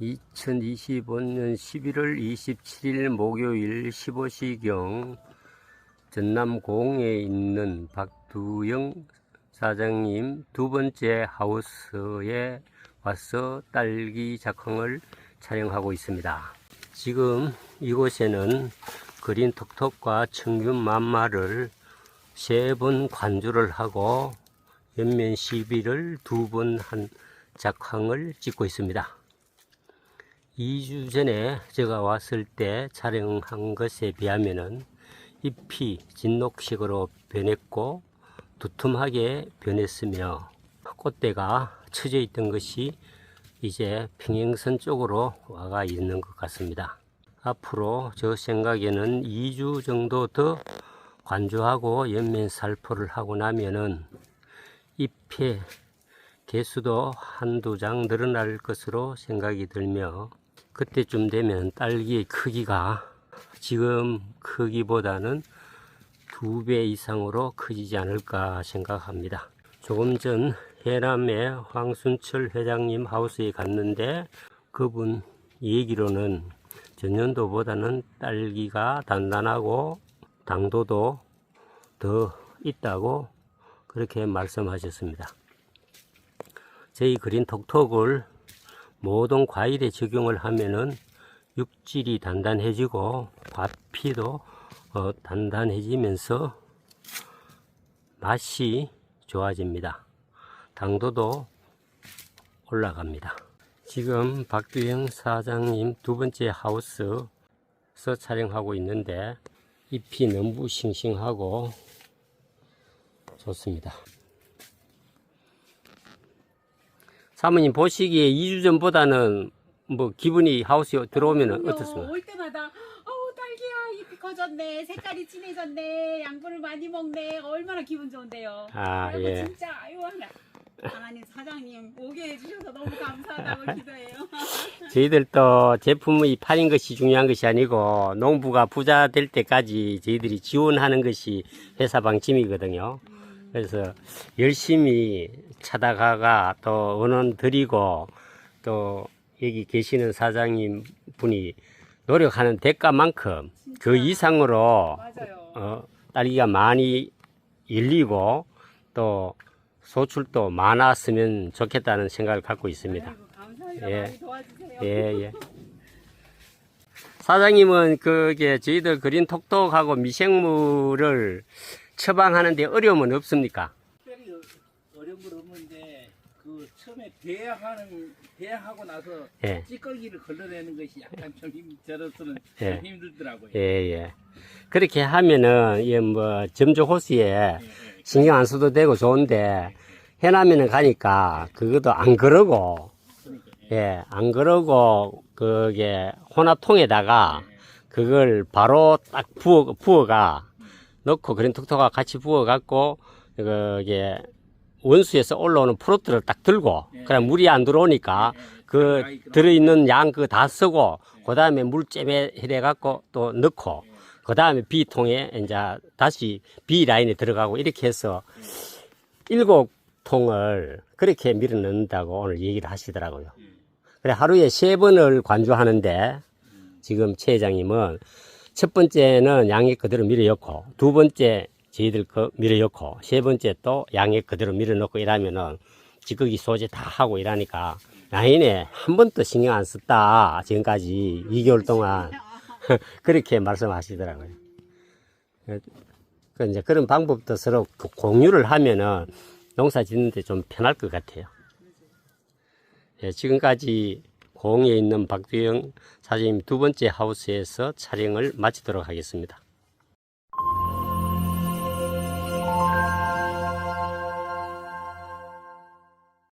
2025년 11월 27일 목요일 15시경 전남 공에 있는 박두영 사장님 두 번째 하우스에 와서 딸기 작황을 촬영하고 있습니다. 지금 이곳에는 그린 톡톡과 청균 만마를 세 번 관주를 하고 연면 시비를 두 번 한 작황을 찍고 있습니다. 2주 전에 제가 왔을 때 촬영한 것에 비하면은 잎이 진녹식으로 변했고 두툼하게 변했으며 꽃대가 처져 있던 것이 이제 평행선 쪽으로 와가 있는 것 같습니다. 앞으로 저 생각에는 2주 정도 더 관조하고 연면 살포를 하고 나면은 잎의 개수도 한두 장 늘어날 것으로 생각이 들며 그때쯤 되면 딸기의 크기가 지금 크기보다는 두 배 이상으로 커지지 않을까 생각합니다. 조금 전 해남의 황순철 회장님 하우스에 갔는데 그분 얘기로는 전년도보다는 딸기가 단단하고 당도도 더 있다고 그렇게 말씀하셨습니다. 저희 그린 톡톡을 모든 과일에 적용을 하면은 육질이 단단해지고 과피도 어, 단단해지면서 맛이 좋아집니다. 당도도 올라갑니다. 지금 박두영 사장님 두 번째 하우스에서 촬영하고 있는데 잎이 너무 싱싱하고 좋습니다. 사모님 보시기에 2주 전보다는 뭐 기분이 하우스에 들어오면 어떻습니까? 올 때마다 어우 딸기야 잎이 커졌네 색깔이 진해졌네 양분을 많이 먹네 얼마나 기분 좋은데요 아, 아이고, 예. 진짜 아유 하나 하나님 사장님 오게 해주셔서 너무 감사하다고 기도해요 저희들도 제품의 팔인 것이 중요한 것이 아니고 농부가 부자 될 때까지 저희들이 지원하는 것이 회사 방침이거든요. 그래서 열심히 찾아가가 또 원원 드리고 또 여기 계시는 사장님 분이 노력하는 대가만큼 그 이상으로 맞아요 어, 딸기가 많이 열리고 또 소출도 많았으면 좋겠다는 생각을 갖고 있습니다. 아이고 예. 예, 예. 사장님은 그게 저희들 그린 톡톡하고 미생물을 처방하는데 어려움은 없습니까? 특별히 어- 어려운 건 없는데 그 처음에 배양하는 배양하고 나서 예. 찌꺼기를 걸러내는 것이 약간 좀 힘, 저로서는 예. 좀 힘들더라고요. 예, 예. 그렇게 하면은, 예, 뭐, 점조 호수에 예, 예. 신경 안 써도 되고 좋은데, 해남에는 가니까, 그것도 안 그러고, 그러니까, 예. 예, 안 그러고, 그게, 혼합통에다가, 그걸 바로 딱 부어, 부어가, 넣고, 그린 톡톡과 같이 부어갖고, 그게, 원수에서 올라오는 프로트를 딱 들고, 예. 그냥 물이 안 들어오니까, 그, 들어있는 양 그 다 쓰고, 그 다음에 물째에 해갖고 또 넣고, 그 다음에 비통에 이제 다시 비 라인에 들어가고 이렇게 해서 일곱 통을 그렇게 밀어 넣는다고 오늘 얘기를 하시더라고요. 그래 하루에 세 번을 관주하는데 지금 최 회장님은 첫 번째는 양액 그대로 밀어 넣고 두 번째 저희들 그 밀어 넣고 세 번째 또 양액 그대로 밀어 넣고 이러면은 찌꺼기 소재 다 하고 이러니까 라인에 한 번도 신경 안 썼다 지금까지 2개월 동안 그렇게 말씀하시더라고요. 그 이제 그런 방법도 서로 그 공유를 하면은 농사 짓는데 좀 편할 것 같아요. 예, 지금까지 공에 있는 박두영 사장님 두 번째 하우스에서 촬영을 마치도록 하겠습니다.